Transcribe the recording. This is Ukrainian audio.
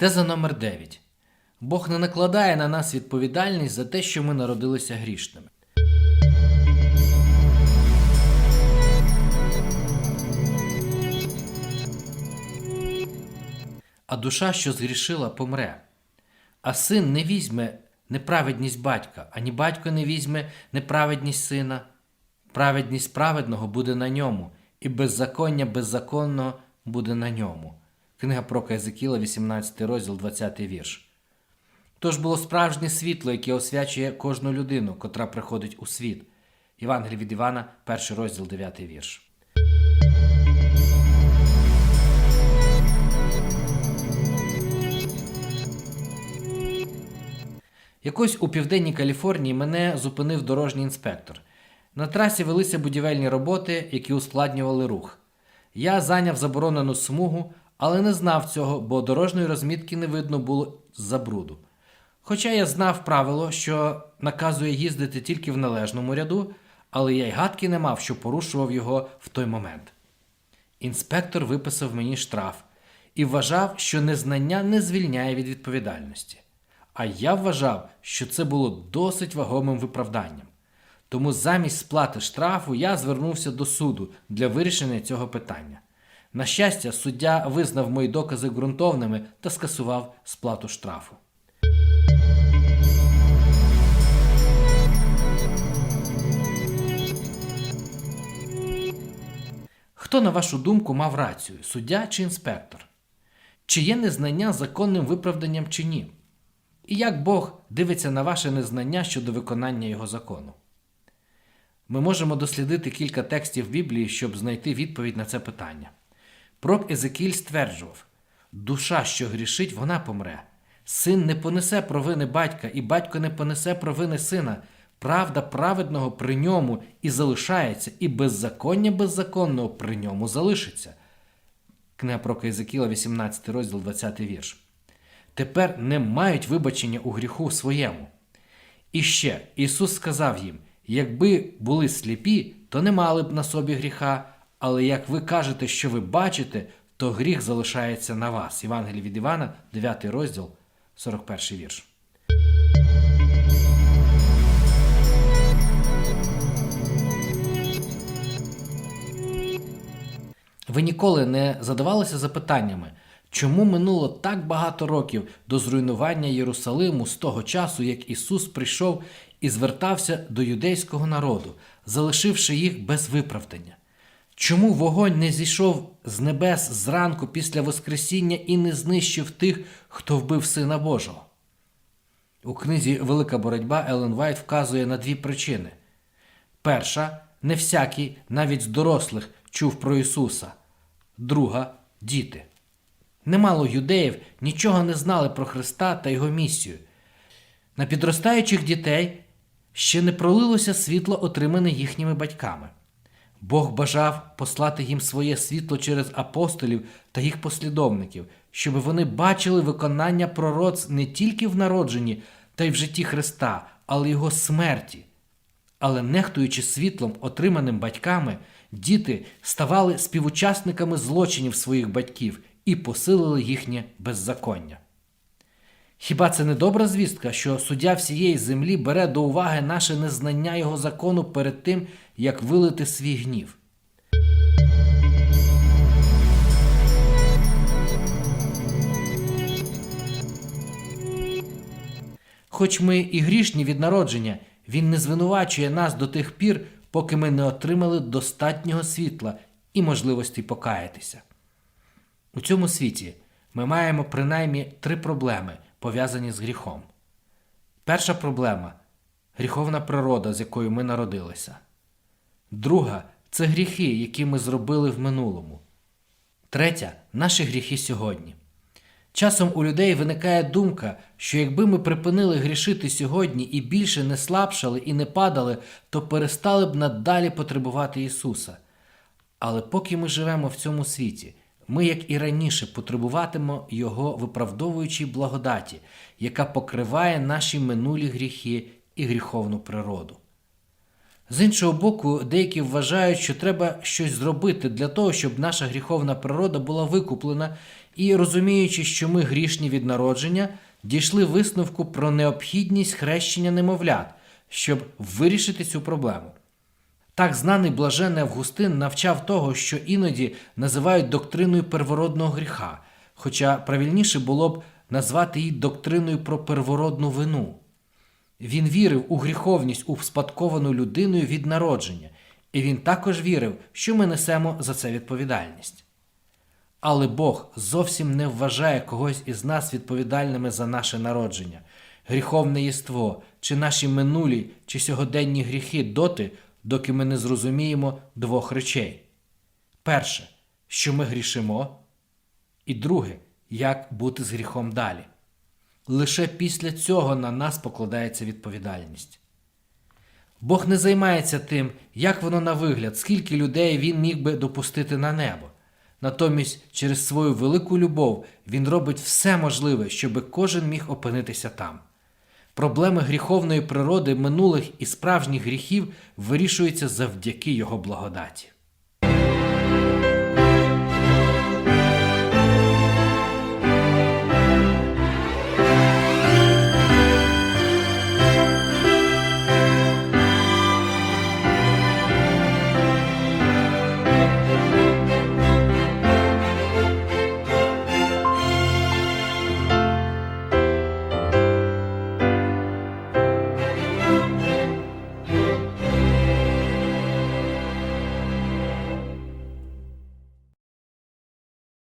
Теза номер 9. Бог не накладає на нас відповідальність за те, що ми народилися грішними. А душа, що згрішила, помре. А син не візьме неправедність батька, ані батько не візьме неправедність сина. Праведність праведного буде на ньому, і беззаконня беззаконного буде на ньому. Книга про Езекіла, 18 розділ, 20 вірш. Тож було справжнє світло, яке освячує кожну людину, котра приходить у світ. Євангелій від Івана, 1 розділ, 9 вірш. Якось у південній Каліфорнії мене зупинив дорожній інспектор. На трасі велися будівельні роботи, які ускладнювали рух. Я зайняв заборонену смугу, але не знав цього, бо дорожньої розмітки не видно було з-за бруду. Хоча я знав правило, що наказує їздити тільки в належному ряду, але я й гадки не мав, що порушував його в той момент. Інспектор виписав мені штраф і вважав, що незнання не звільняє від відповідальності. А я вважав, що це було досить вагомим виправданням. Тому замість сплати штрафу я звернувся до суду для вирішення цього питання. На щастя, суддя визнав мої докази ґрунтовними та скасував сплату штрафу. Хто, на вашу думку, мав рацію суддя чи інспектор? Чи є незнання законним виправданням чи ні? І як Бог дивиться на ваше незнання щодо виконання його закону? Ми можемо дослідити кілька текстів Біблії, щоб знайти відповідь на це питання. Пророк Езекіль стверджував: душа, що грішить, вона помре. Син не понесе провини батька, і батько не понесе провини сина. Правда праведного при ньому і залишається, і беззаконня беззаконного при ньому залишиться. Книга пророка Єзекіла, 18 розділ, 20 вірш. Тепер не мають вибачення у гріху своєму. І ще Ісус сказав їм: якби були сліпі, то не мали б на собі гріха, але як ви кажете, що ви бачите, то гріх залишається на вас. Євангелій від Івана, 9 розділ, 41 вірш. Ви ніколи не задавалися запитаннями, чому минуло так багато років до зруйнування Єрусалиму з того часу, як Ісус прийшов і звертався до юдейського народу, залишивши їх без виправдання? Чому вогонь не зійшов з небес зранку після Воскресіння і не знищив тих, хто вбив Сина Божого? У книзі Велика боротьба Елен Вайт вказує на дві причини. Перша не всякий, навіть з дорослих, чув про Ісуса. Друга діти. Немало юдеїв нічого не знали про Христа та Його місію. На підростаючих дітей ще не пролилося світло, отримане їхніми батьками. Бог бажав послати їм своє світло через апостолів та їх послідовників, щоб вони бачили виконання пророц не тільки в народженні та й в житті Христа, але Його смерті. Але нехтуючи світлом, отриманим батьками, діти ставали співучасниками злочинів своїх батьків і посилили їхнє беззаконня. Хіба це не добра звістка, що суддя всієї землі бере до уваги наше незнання його закону перед тим, як вилити свій гнів? Хоч ми і грішні від народження, він не звинувачує нас до тих пір, поки ми не отримали достатнього світла і можливості покаятися. У цьому світі ми маємо принаймні три проблеми, пов'язані з гріхом. Перша проблема гріховна природа, з якою ми народилися. Друга це гріхи, які ми зробили в минулому. Третя наші гріхи сьогодні. Часом у людей виникає думка, що якби ми припинили грішити сьогодні і більше не слабшали і не падали, то перестали б надалі потребувати Ісуса. Але поки ми живемо в цьому світі, ми, як і раніше, потребуватимо Його виправдовуючій благодаті, яка покриває наші минулі гріхи і гріховну природу. З іншого боку, деякі вважають, що треба щось зробити для того, щоб наша гріховна природа була викуплена, і розуміючи, що ми грішні від народження, дійшли висновку про необхідність хрещення немовлят, щоб вирішити цю проблему. Так знаний блажений Августин навчав того, що іноді називають доктриною первородного гріха, хоча правильніше було б назвати її доктриною про первородну вину. Він вірив у гріховність успадковану людиною від народження, і він також вірив, що ми несемо за це відповідальність. Але Бог зовсім не вважає когось із нас відповідальними за наше народження, гріховне єство, чи наші минулі чи сьогоденні гріхи доти, доки ми не зрозуміємо двох речей: перше, що ми грішимо, і друге, як бути з гріхом далі. Лише після цього на нас покладається відповідальність. Бог не займається тим, як воно на вигляд, скільки людей він міг би допустити на небо. Натомість, через свою велику любов він робить все можливе, щоб кожен міг опинитися там. Проблеми гріховної природи минулих і справжніх гріхів вирішуються завдяки його благодаті.